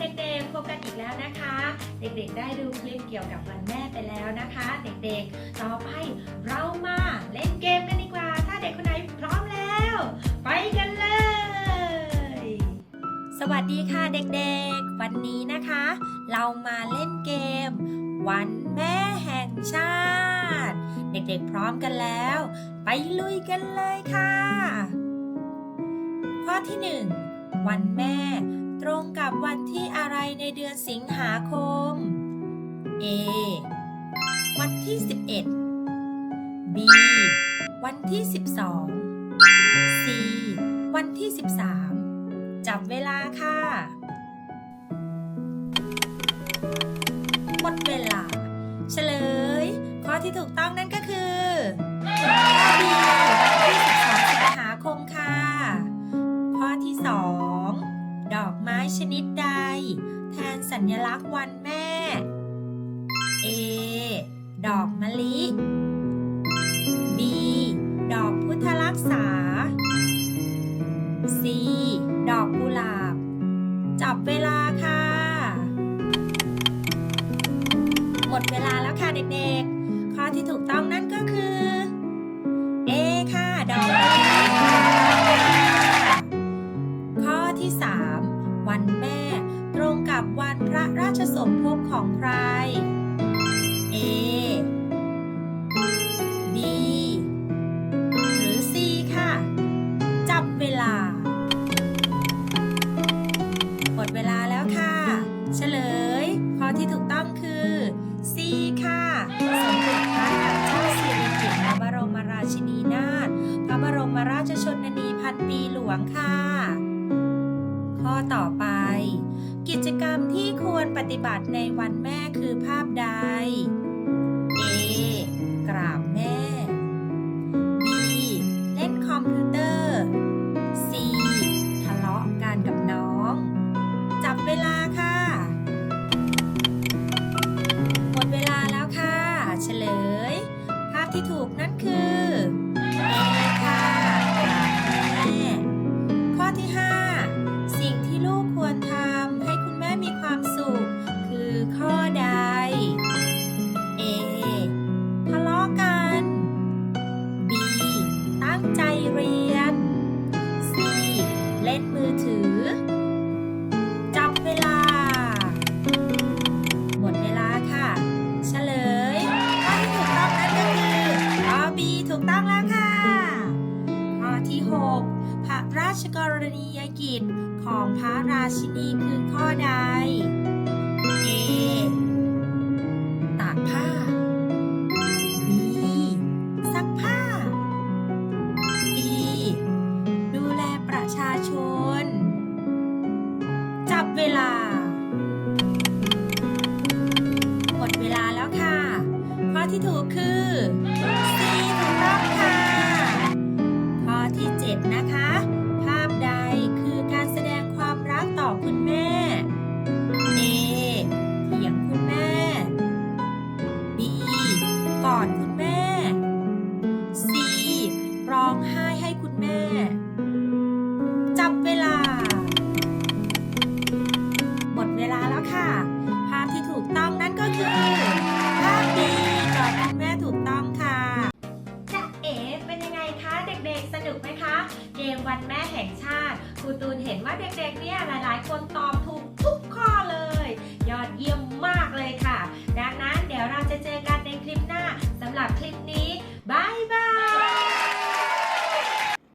เด็กๆพบกันอีกแล้วนะคะ เด็กๆ ได้ดูคลิปเกี่ยวกับวันแม่ไปแล้วนะคะ เด็กๆ ต่อไปเรามาเล่นเกมกันดีกว่า ถ้าเด็กคนไหนพร้อมแล้ว ไปกันเลย สวัสดีค่ะเด็กๆ วันนี้นะคะ เรามาเล่นเกม วันแม่แห่งชาติ เด็กๆ พร้อมกันแล้ว ไปลุยกันเลยค่ะ ข้อที่หนึ่งวันแม่ ตรงกับวันที่อะไรในเดือนสิงหาคม A วันที่ 11 B วันที่ 12 C วันที่ 13 จับเวลาค่ะ หมดเวลา เฉลย ข้อที่ถูกต้องนั่นก็คือ B สัญลักษณ์วันแม่ A ดอกมะลิ B ดอกพุทธรักษา C ดอกกุหลาบ จับเวลาค่ะ หมดเวลาแล้วค่ะเด็กๆ ข้อที่ถูกต้องนั่นก็คือ ของใคร A B หรือ C ค่ะ จับเวลา หมดเวลาแล้วค่ะ เฉลย ข้อที่ถูกต้องคือ C ค่ะ สมเด็จพระนางเจ้าสิริกิติ์พระบรมราชินีนาถ พระบรมราชชนนีพันปีหลวงค่ะ ข้อต่อ ปฏิบัติในวันแม่คือภาพใด A กราบแม่ B เล่นคอมพิวเตอร์ C ทะเลาะกันกับน้อง จับเวลาค่ะ หมดเวลาแล้วค่ะ เฉลย ภาพที่ถูกนั่นคือ B ถูกต้องแล้วค่ะ ข้อที่ 6 พระราชกรณียกิจของพระราชินีคือข้อใด เกมวันแม่แห่งชาติครูตูนเห็นว่าเด็กๆเนี่ยหลายๆ คนตอบถูกทุกข้อเลย ยอดเยี่ยมมากเลยค่ะ ดังนั้นเดี๋ยวเราจะเจอกันในคลิปหน้าสำหรับคลิปนี้บายบาย